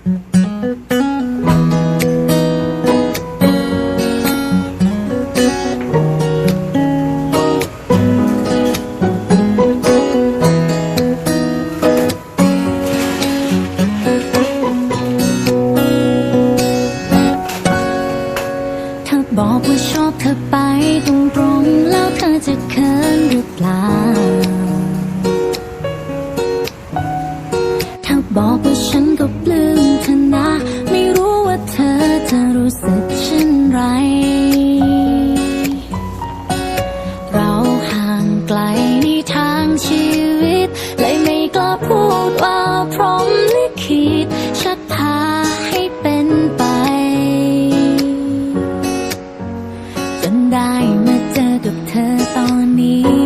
เธอบอกว่าชอบเธอไปตรงๆแล้วเธอจะเขินหรือเปล่าเธอบอกว่าฉันก็ปลื้ม้สึกเช่นไร เราห่างไกลในทางชีวิต เลยไม่กล้าพูดว่าพร้อมลิขิตชักพาให้เป็นไป จนได้มาเจอกับเธอตอนนี้